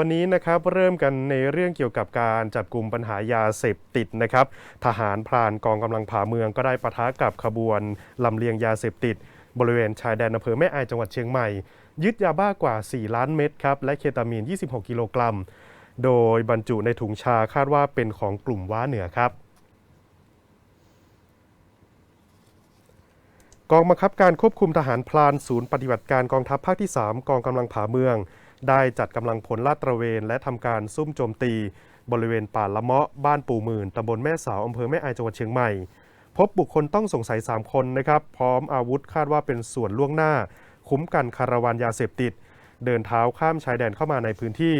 วันนี้นะครับเริ่มกันในเรื่องเกี่ยวกับการจับกลุ่มปัญหายาเสพติดนะครับทหารพรานกองกำลังผ่าเมืองก็ได้ปะทะกับขบวนลำเลียงยาเสพติด บริเวณชายแดนอำเภอแม่อายจังหวัดเชียงใหม่ ยึดยาบ้ากว่า 4 ล้านเม็ดครับและเคตามีน 26 กิโลกรัม โดยบรรจุในถุงชาคาดว่าเป็นของกลุ่มว้าเหนือครับกองบังคับการควบคุมทหารพลานศูนย์ปฏิบัติการกองทัพภาคที่ 3 กองกำลังผาเมือง ได้จัดกำลังพลลาดตระเวน และทำการซุ่มโจมตี บริเวณป่าละเมาะบ้านปู่หมื่นตำบลแม่สาวอำเภอแม่อายจังหวัดเชียงใหม่ พบบุคคลต้องสงสัย 3 คนนะครับ พร้อมอาวุธคาดว่าเป็นส่วนล่วงหน้า คุ้มกันคาราวานยาเสพติด เดินเท้าข้ามชายแดนเข้ามาในพื้นที่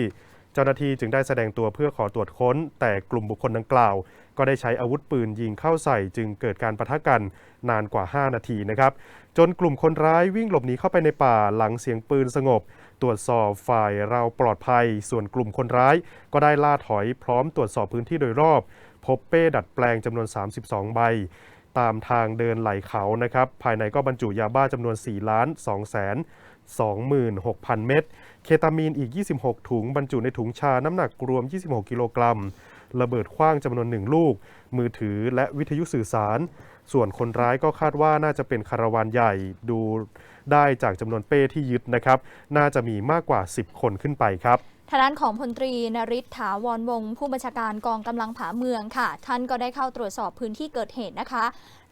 เจ้าหน้าที่จึงได้แสดงตัวเพื่อขอตรวจค้น แต่กลุ่มบุคคลดังกล่าว ก็ได้ใช้อาวุธปืนยิงเข้าใส่ จึงเกิดการปะทะกันนานกว่า 5 นาทีนะครับ จนกลุ่มคนร้ายวิ่งหลบหนีเข้าไปในป่าหลังเสียงปืนสงบ ตรวจสอบฝ่ายเราปลอดภัย ส่วนกลุ่มคนร้าย ก็ได้ล่าถอยพร้อมตรวจสอบพื้นที่โดยรอบ พบเป้ดัดแปลงจำนวน 32 ใบตามทางเดินไหลเขานะครับ ภายในก็บรรจุยาบ้าจำนวน 4 ล้าน2แสน 26,000 เม็ด เคตามีนอีก 26 ถุงบรรจุในถุงชาน้ำหนักรวม 26 กิโลกรัม ระเบิดขว้างจำนวนหนึ่งลูก มือถือและวิทยุสื่อสาร ส่วนคนร้ายก็คาดว่าน่าจะเป็นคาราวานใหญ่ดูได้จากจำนวนเป้ที่ยึดนะครับ น่าจะมีมากกว่า 10 คนขึ้นไปครับ ทางด้านของพลตรีนริศถาวรวงศ์ผู้บัญชาการกองกำลังผาเมืองค่ะ ท่านก็ได้เข้าตรวจสอบพื้นที่เกิดเหตุนะคะ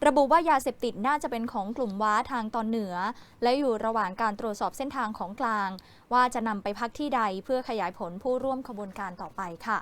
ระบุว่ายาเสพติดน่าจะเป็นของกลุ่มว้าทางตอนเหนือ และอยู่ระหว่างการตรวจสอบเส้นทางของกลาง ว่าจะนำไปพักที่ใดเพื่อขยายผลผู้ร่วมขบวนการต่อไปค่ะ